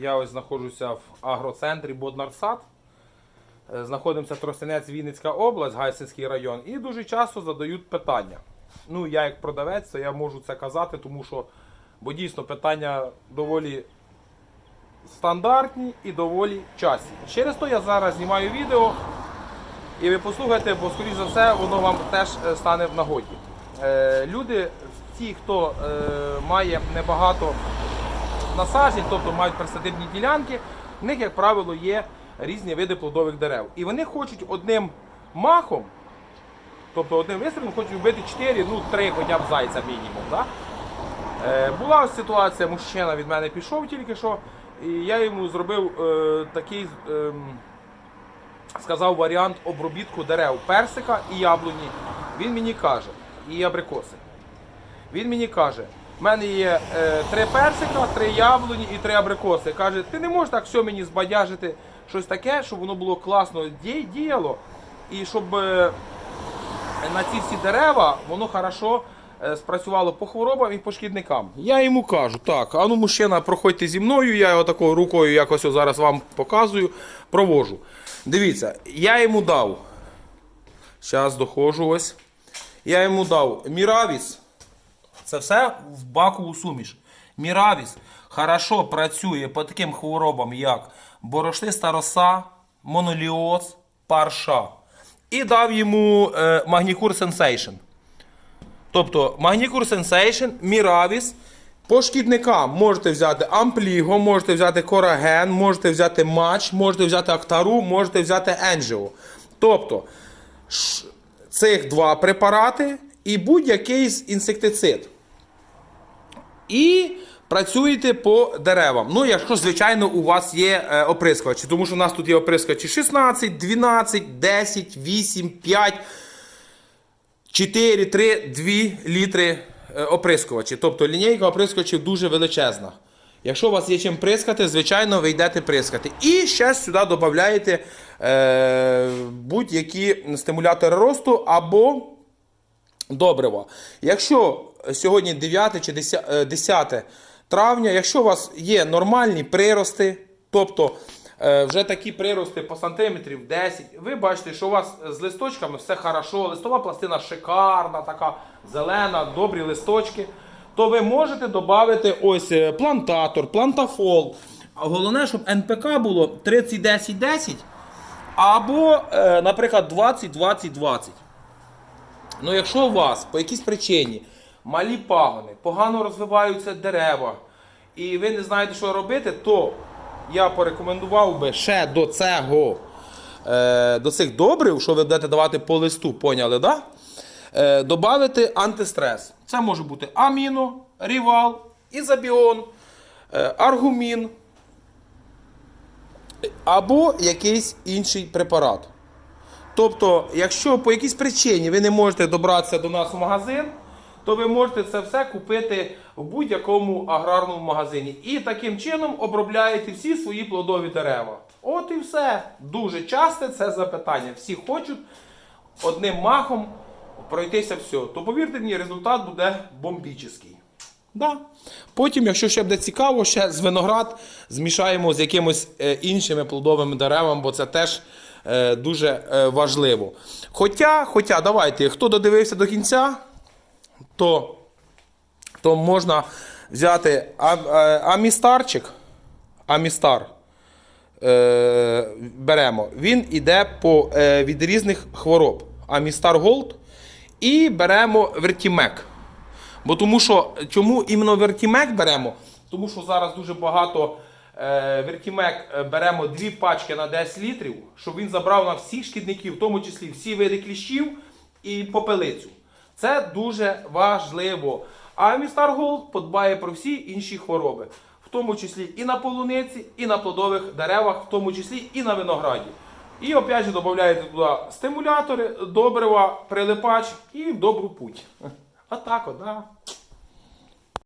Я ось знаходжуся в агроцентрі Боднарсад. Е, Знаходимося Тростянець, Вінницька область, Гайсинський район. І дуже часто задають питання. Ну, я як продавець, то я можу це казати, тому що бо дійсно питання доволі стандартні і доволі часті. Через то я зараз знімаю відео. І ви послухайте, бо, скоріш за все, воно вам теж е, стане в нагоді. Е, люди, ті, хто має небагато насаджень, тобто мають присадибні ділянки, в них, як правило, є різні види плодових дерев. І вони хочуть одним махом, тобто одним вистрілом, хочуть вбити 4, ну 3 хоча б зайця мінімум. Да? Е, була ось ситуація, мужчина від мене пішов тільки що, і я йому зробив е, такий. ем, сказав варіант обробітку дерев персика і яблуні. Він мені каже, і абрикоси. Він мені каже, в мене є е, три персика, три яблуні і три абрикоси. Каже, ти не можеш так все мені збадяжити щось таке, щоб воно було класно діяло, і щоб е, на ці всі дерева воно хорошо е, спрацювало по хворобам і по шкідникам. Я йому кажу, так, а ну мужчина, проходьте зі мною, я його такою рукою якось ось зараз вам показую, провожу. Дивіться, я йому дав. Зараз доходжу ось. Я йому дав Міравіс. Це все в бакову суміш. Міравіс хорошо працює по таким хворобам, як борошниста роса, моноліоз, парша. І дав йому е, Магнікур Sensation. Тобто Магнікур Sensation, Міравіс. По шкідникам можете взяти Ампліго, можете взяти Кораген, можете взяти Матч, можете взяти Актару, можете взяти Енджіо. Тобто цих два препарати і будь-який інсектицид. І працюєте по деревам. Ну, якщо, звичайно, у вас є е, оприскувачі, тому що у нас тут є оприскувачі 16, 12, 10, 8, 5. 4, 3, 2 літри е, оприскувачі. Тобто лінійка оприскувачів дуже величезна. Якщо у вас є чим прискати, звичайно, ви йдете прискати. І ще сюди додаєте е, будь-які стимулятори росту або добрива. Якщо сьогодні 9 чи 10, е, 10 травня, якщо у вас є нормальні прирости, тобто е, вже такі прирости по сантиметрів 10, ви бачите, що у вас з листочками все хорошо, листова пластина шикарна, така зелена, добрі листочки, то ви можете додати ось е, плантатор, плантафол. Головне, щоб НПК було 30-10-10 або, наприклад, 20-20-20. Ну, якщо у вас по якійсь причині малі пагони, погано розвиваються дерева, і ви не знаєте, що робити, то я порекомендував би ще до цього, е, до цих добрив, що ви будете давати по листу, поняли, да? Е, добавити антистрес. Це може бути аміно, рівал, ізобіон, е, аргумін або якийсь інший препарат. Тобто, якщо по якійсь причині ви не можете добратися до нас в магазин, то ви можете це все купити в будь-якому аграрному магазині. І таким чином обробляєте всі свої плодові дерева. От і все. Дуже часте це запитання. Всі хочуть одним махом пройтися все. То повірте мені, результат буде бомбічний. Да. Потім, якщо ще буде цікаво, ще з виноград змішаємо з якимось е, іншими плодовими деревами, бо це теж дуже е, важливо. Хоча, хоча, давайте, хто додивився до кінця, то, то можна взяти е, амістарчик. Амістар. Е, беремо. Він іде по, е, від різних хвороб. Амістар Голд. І беремо вертімек. Бо тому що чому іменно вертімек беремо? Тому що зараз дуже багато е, вертімек е, беремо дві пачки на 10 літрів, щоб він забрав на всіх шкідників, в тому числі всі види кліщів і попелицю. Це дуже важливо. А Містар Голд подбає про всі інші хвороби, в тому числі і на полуниці, і на плодових деревах, в тому числі і на винограді. І опять же додаєте туди стимулятори, добрива, прилипач і в добру путь. Отак от, да.